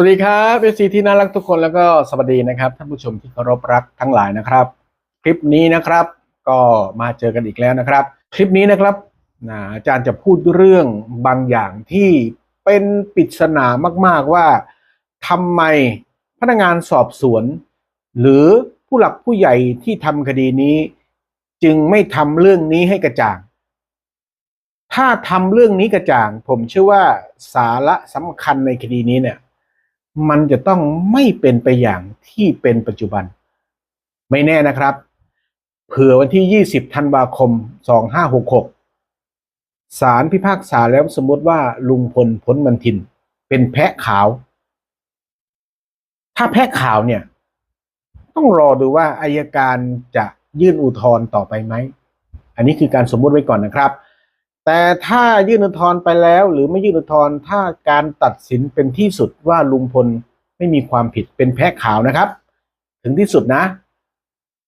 สวัสดีครับเอซีที่น่ารักทุกคนแล้วก็สวัสดีนะครับท่านผู้ชมที่เคารพรักทั้งหลายนะครับ คลิปนี้นะครับ ก็มาเจอกันอีกแล้วนะครับ คลิปนี้นะครับนะอาจารย์จะพูดเรื่องบางอย่างที่เป็นปริศนามากๆว่าทำไมพนักงานสอบสวน หรือผู้หลักผู้ใหญ่ที่ทำคดีนี้ จึงไม่ทำเรื่องนี้ให้กระจ่าง ถ้าทำเรื่องนี้กระจ่าง ผมเชื่อว่าสาระสำคัญในคดีนี้เนี่ย มันจะต้องไม่เป็นไปอย่างที่เป็นปัจจุบัน ไม่แน่นะครับ เผื่อวันที่ 20 ธันวาคม 2566 ศาลพิพากษาแล้วสมมติว่าลุงพลพ้นมันทิน เป็นแพะขาว ถ้าแพะขาวเนี่ย ต้องรอดูว่าอายการจะยื่นอุทธรณ์ต่อไปไหม อันนี้คือการสมมุติไว้ก่อนนะครับ แต่ถ้ายื่นอุทธรณ์ไปแล้ว หรือไม่ยื่นอุทธรณ์ถ้าการตัดสินเป็นที่สุดว่าลุงพลไม่มีความผิดเป็นแพ้ขาวนะครับ ถึงที่สุดนะ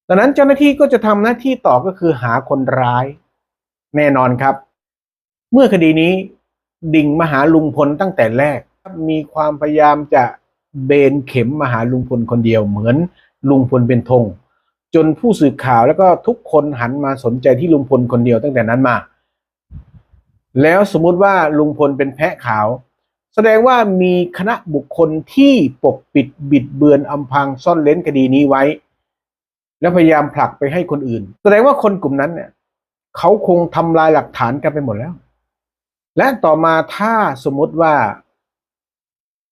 ดังนั้นเจ้าหน้าที่ก็จะทำหน้าที่ต่อก็คือหาคนร้าย แน่นอนครับ เมื่อคดีนี้ดิ่งมาหาลุงพลตั้งแต่แรก มีความพยายามจะเบนเข็มมาหาลุงพลคนเดียวเหมือนลุงพลเป็นธงจนผู้สื่อข่าวแล้วก็ทุกคนหันมาสนใจที่ลุงพลคนเดียวตั้งแต่นั้นมา แล้วสมมุติว่าลุงพลเป็นแพะขาว แสดงว่ามีคณะบุคคลที่ปกปิดบิดเบือนอำพรางซ่อนเล้นคดีนี้ไว้ แล้วพยายามผลักไปให้คนอื่น แสดงว่าคนกลุ่มนั้นเนี่ยเขาคงทำลายหลักฐานกันไปหมดแล้ว และต่อมาถ้าสมมติว่า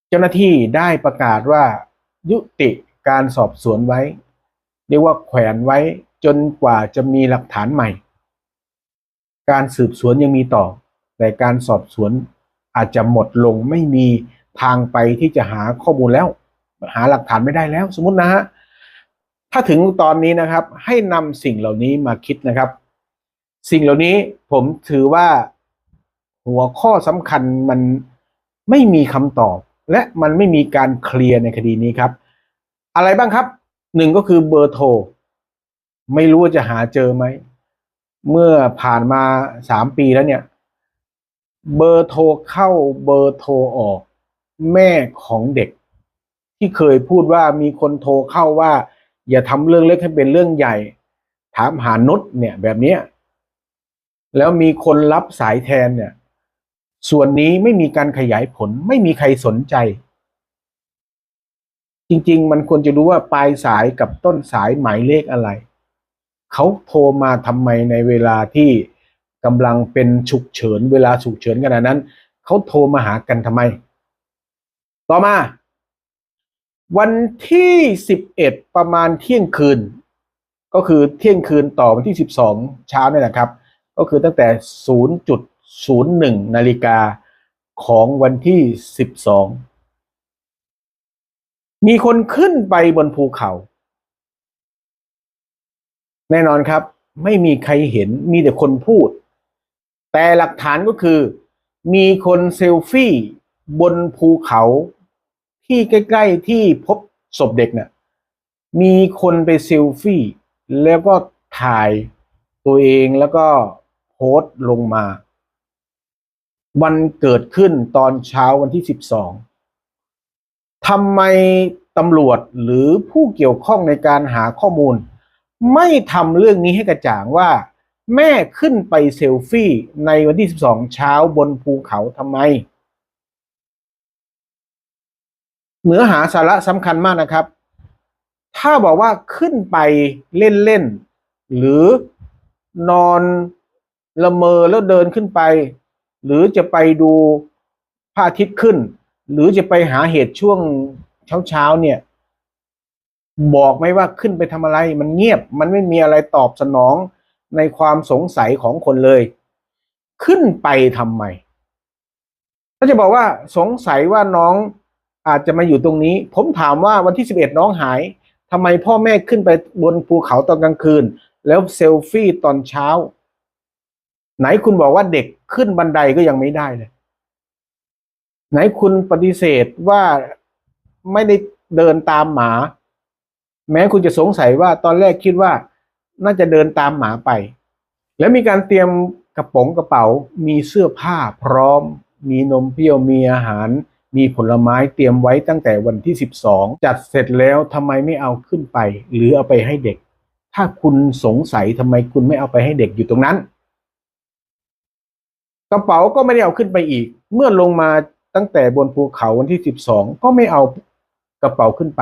เจ้าหน้าที่ได้ประกาศว่า ยุติการสอบสวนไว้ เรียกว่าแขวนไว้จนกว่าจะมีหลักฐานใหม่ การสืบสวนยังมีต่อ แต่การสอบสวนอาจจะหมดลงไม่มีทางไปที่จะหาข้อมูลแล้ว หาหลักฐานไม่ได้แล้ว สมมตินะฮะถ้าถึงตอนนี้นะครับ ให้นำสิ่งเหล่านี้มาคิดนะครับ สิ่งเหล่านี้ผมถือว่าหัวข้อสำคัญมันไม่มีคำตอบ และมันไม่มีการเคลียร์ในคดีนี้ครับ อะไรบ้างครับหนึ่งก็คือเบอร์โทรไม่รู้ว่าจะหาเจอไหม เมื่อผ่านมาสามปีแล้วเนี่ย เบอร์โทรเข้าเบอร์โทรออก แม่ของเด็ก ที่เคยพูดว่ามีคนโทรเข้าว่า อย่าทำเรื่องเล็กให้เป็นเรื่องใหญ่ ถามหานุชเนี่ยแบบนี้แล้วมีคนรับสายแทนเนี่ย ส่วนนี้ไม่มีการขยายผล ไม่มีใครสนใจ จริง ๆ มันควรจะรู้ว่าปลายสายกับต้นสายหมายเลขอะไร เขาโทรมาทำไมในเวลาที่ กำลังเป็นฉุกเฉินเวลาฉุกเฉินขนาดนั้นเขาโทรมาหากันทำไม ต่อมา วันที่สิบเอ็ดประมาณเที่ยงคืน ก็คือเที่ยงคืนต่อวันที่สิบสองเช้าเนี่ยนะครับ ก็คือตั้งแต่ศูนย์จุดศูนย์หนึ่งนาฬิกาของวันที่สิบสองมีคนขึ้นไปบนภูเขา แน่นอนครับ ไม่มีใครเห็นมีแต่คนพูด แต่หลักฐานก็คือ มีคนเซลฟี่บนภูเขาที่ใกล้ ๆ ที่พบศพเด็กเนะ่ะมีคนไปเซลฟี่ แล้วก็ถ่ายตัวเองแล้วก็โพสต์ลงมา วันเกิดขึ้นตอนเช้าวันที่สิบสองทำไมตำรวจหรือผู้เกี่ยวข้องในการหาข้อมูล ไม่ทำเรื่องนี้ให้กระจ่างว่า แม่ขึ้นไปเซลฟี่ในวันที่ 12 เช้าบนภูเขาทำไมเนื้อหาสาระสำคัญมากนะครับ ถ้าบอกว่าขึ้นไปเล่น ๆ หรือนอนละเมอแล้วเดินขึ้นไป หรือจะไปดูพระอาทิตย์ขึ้น หรือจะไปหาเหตุช่วงเช้าๆเนี่ย บอกไหมว่าขึ้นไปทำอะไร มันเงียบมันไม่มีอะไรตอบสนอง ในความสงสัยของคนเลย ขึ้นไปทำไมถ้าจะบอกว่าสงสัยว่าน้องอาจจะมาอยู่ตรงนี้ ผมถามว่าวันที่สิบเอ็ดน้องหายทำไมพ่อแม่ขึ้นไปบนภูเขาตอนกลางคืน แล้วเซลฟี่ตอนเช้า ไหนคุณบอกว่าเด็กขึ้นบันไดก็ยังไม่ได้เลย ไหนคุณปฏิเสธว่าไม่ได้เดินตามหมา แม้คุณจะสงสัยว่าตอนแรกคิดว่า น่าจะเดินตามหมาไป แล้วมีการเตรียมกระป๋องกระเป๋า มีเสื้อผ้าพร้อม มีนมเปรี้ยวมีอาหาร มีผลไม้เตรียมไว้ตั้งแต่วันที่ 12 จัดเสร็จแล้วทำไมไม่เอาขึ้นไป หรือเอาไปให้เด็ก ถ้าคุณสงสัยทำไมคุณไม่เอาไปให้เด็กอยู่ตรงนั้น กระเป๋าก็ไม่ได้เอาขึ้นไปอีก เมื่อลงมาตั้งแต่บนภูเขาวันที่ 12 ก็ไม่เอากระเป๋าขึ้นไป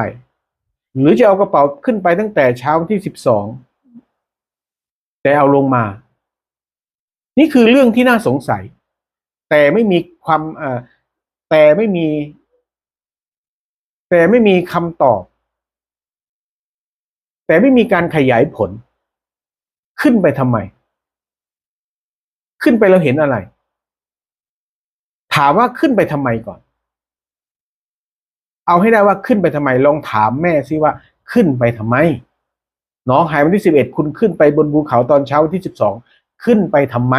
หรือจะเอากระเป๋าขึ้นไปตั้งแต่เช้าวันที่ 12 แต่เอาลงมา นี่คือเรื่องที่น่าสงสัย แต่ไม่มีความแต่ไม่มี แต่ไม่มีคำตอบ แต่ไม่มีการขยายผล ขึ้นไปทำไม ขึ้นไปเราเห็นอะไร ถามว่าขึ้นไปทำไมก่อน เอาให้ได้ว่าขึ้นไปทำไมลองถามแม่ซิว่าขึ้นไปทำไม น้องหายวันที่สิบเอ็ดคุณขึ้นไปบนภูเขาตอนเช้าวันที่สิบสองขึ้นไปทำไม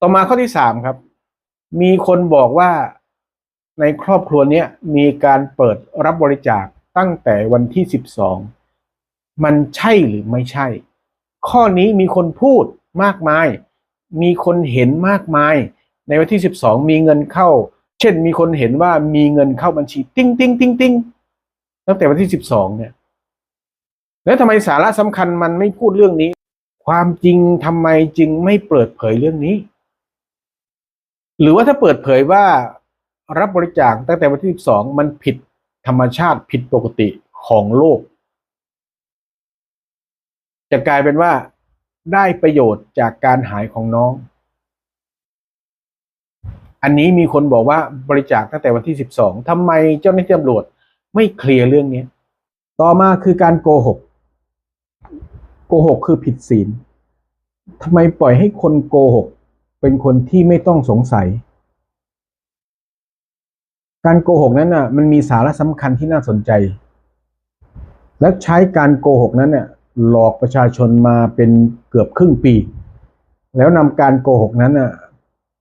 ต่อมาข้อที่สามครับ มีคนบอกว่าในครอบครัวเนี้ยมีการเปิดรับบริจาคตั้งแต่วันที่สิบสองมันใช่หรือไม่ใช่ ข้อนี้มีคนพูดมากมาย มีคนเห็นมากมาย ในวันที่สิบสองมีเงินเข้า เช่นมีคนเห็นว่ามีเงินเข้าบัญชี ติ้งติ้งติ้งติ้งตั้งแต่วันที่สิบสองเนี่ย แล้วทำไมสาระสำคัญมันไม่พูดเรื่องนี้ ความจริงทำไมจึงไม่เปิดเผยเรื่องนี้ หรือว่าถ้าเปิดเผยว่ารับบริจาคตั้งแต่วันที่สิบสองมันผิดธรรมชาติผิดปกติของโลก จะกลายเป็นว่าได้ประโยชน์จากการหายของน้อง อันนี้มีคนบอกว่าบริจาคตั้งแต่วันที่สิบสองทำไมเจ้าหน้าที่ตำรวจไม่เคลียร์เรื่องนี้ ต่อมาคือการโกหก กหกคือผิดศีลทำไมปล่อยให้คนโกหก เป็นคนที่ไม่ต้องสงสัย การโกหกนั้นน่ะ มันมีสาระสำคัญที่น่าสนใจ และใช้การโกหกนั้นเนี่ยหลอกประชาชนมาเป็นเกือบครึ่งปี แล้วนำการโกหกนั้นน่ะ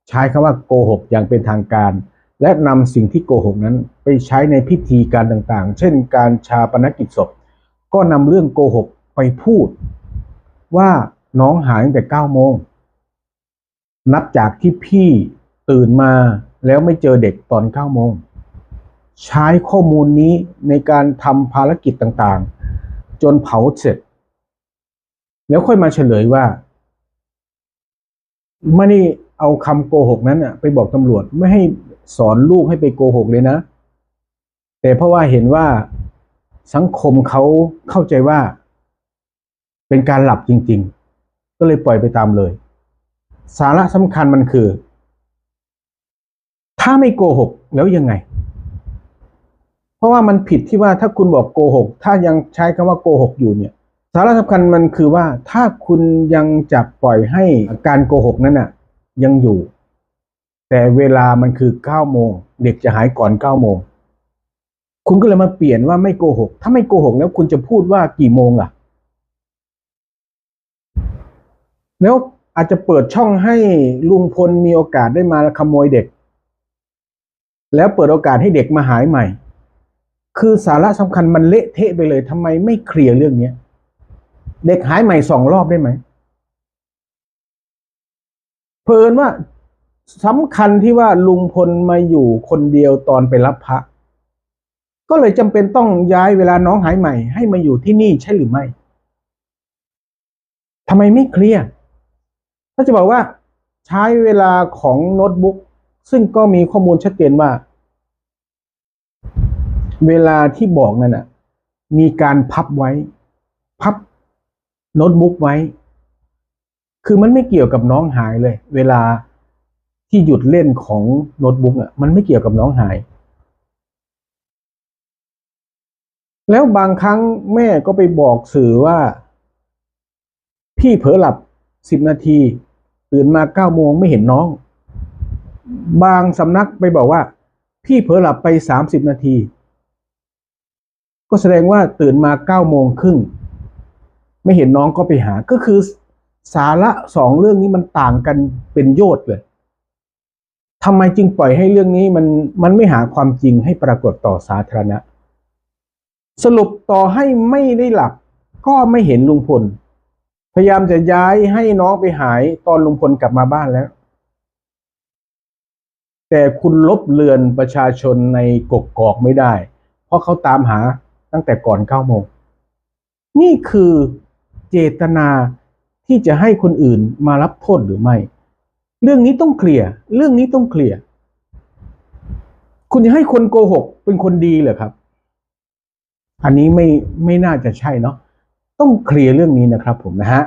ใช้คำว่าโกหกอย่างเป็นทางการ และนำสิ่งที่โกหกนั้นไปใช้ในพิธีการต่างๆ เช่น การชาปนกิจศพ ก็นำเรื่องโกหกไปพูด ว่าน้องหายตั้งแต่9โมง นับจากที่พี่ตื่นมาแล้วไม่เจอเด็กตอน9โมง ใช้ข้อมูลนี้ในการทำภารกิจต่างๆ จนเผาเสร็จ แล้วค่อยมาเฉลยว่าไม่ได้เอาคำโกหกนั้นน่ะไปบอกตำรวจไม่ให้สอนลูกให้ไปโกหกเลยนะ แต่เพราะว่าเห็นว่าสังคมเขาเข้าใจว่า เป็นการหลับจริง ๆ ก็เลยปล่อยไปตามเลย สาระสำคัญมันคือ ถ้าไม่โกหกแล้วยังไง เพราะว่ามันผิดที่ว่าถ้าคุณบอกโกหก ถ้ายังใช้คำว่าโกหกอยู่เนี่ยสาระสำคัญมันคือว่าถ้าคุณยังจะปล่อยให้การโกหกนั้นน่ะ ยังอยู่ แต่เวลามันคือเก้าโมง เด็กจะหายก่อนเก้าโมง คุณก็เลยมาเปลี่ยนว่าไม่โกหก ถ้าไม่โกหกแล้วคุณจะพูดว่ากี่โมงล่ะ แล้วอาจจะเปิดช่องให้ลุงพลมีโอกาสได้มาขโมยเด็ก แล้วเปิดโอกาสให้เด็กมาหายใหม่ คือสาระสำคัญมันเละเทะไปเลยทำไมไม่เคลียร์เรื่องเนี้ยเด็กหายใหม่สองรอบได้ไหมเพลินว่าสำคัญที่ว่าลุงพลมาอยู่คนเดียวตอนไปรับพระ ก็เลยจำเป็นต้องย้ายเวลาน้องหายใหม่ ให้มาอยู่ที่นี่ใช่หรือไม่ทำไมไม่เคลียร์ ถ้าจะบอกว่าใช้เวลาของโน้ตบุ๊กซึ่งก็มีข้อมูลชัดเจนว่า เวลาที่บอกนั่นน่ะ มีการพับไว้ พับโน้ตบุ๊กไว้ คือมันไม่เกี่ยวกับน้องหายเลย เวลาที่หยุดเล่นของโน้ตบุ๊กอะมันไม่เกี่ยวกับน้องหาย แล้วบางครั้งแม่ก็ไปบอกสื่อว่า พี่เผลอหลับ สิบนาที ตื่นมาเก้าโมงไม่เห็นน้อง บางสำนักไปบอกว่า พี่เผลอหลับไปสามสิบนาที ก็แสดงว่าตื่นมาเก้าโมงครึ่งไม่เห็นน้องก็ไปหาก็คือสาระสองเรื่องนี้มันต่างกันเป็นโยชน์เลยทำไมจึงปล่อยให้เรื่องนี้มันมันไม่หาความจริงให้ปรากฏต่อสาธารณะ สรุปต่อให้ไม่ได้หลับ ก็ไม่เห็นลุงพล พยายามจะย้ายให้น้องไปหายตอนลุงพลกลับมาบ้านแล้ว แต่คุณลบเลือนประชาชนในกกกอกไม่ได้ เพราะเขาตามหาตั้งแต่ก่อนเก้าโมง นี่คือเจตนาที่จะให้คนอื่นมารับโทษหรือไม่ เรื่องนี้ต้องเคลียร์ เรื่องนี้ต้องเคลียร์ คุณจะให้คนโกหกเป็นคนดีเหรอครับ อันนี้ไม่ไม่น่าจะใช่เนาะ ต้องเคลียร์เรื่องนี้นะครับผมนะฮะ